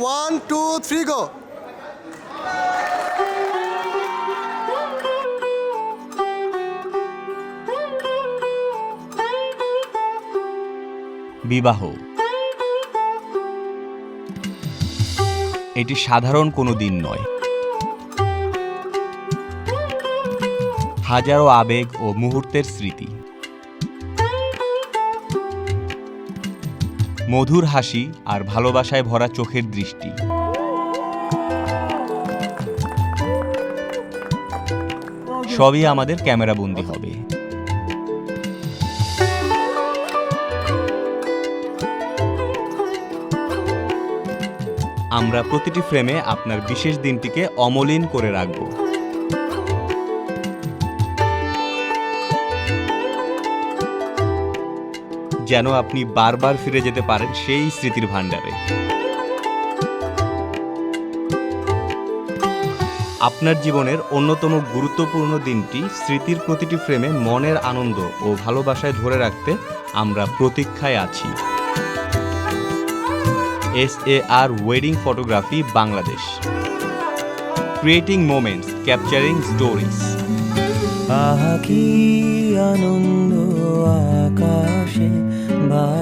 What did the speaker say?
One two three go বিবাহ। এটি সাধারণ কোনো দিন নয়। হাজারো আবেগ ও মুহূর্তের স্মৃতি। মধুর হাসি আর ভালোবাসায় ভরা চোখের দৃষ্টি। সবই আমাদের ক্যামেরাবন্দি হবে। আমরা প্রতিটি ফ্রেমে আপনার বিশেষ দিনটিকে অমলিন করে রাখব। যেন আপনি বারবার ফিরে যেতে পারেন সেই স্মৃতির ভাণ্ডারে। আপনার জীবনের অন্যতম গুরুত্বপূর্ণ দিনটি স্মৃতির প্রতিটি ফ্রেমে মনের আনন্দ ও ভালোবাসায় ধরে রাখতে আমরা প্রতীক্ষায় আছি। S A R wedding photography Bangladesh. Creating moments capturing stories আহা, কি আনন্দ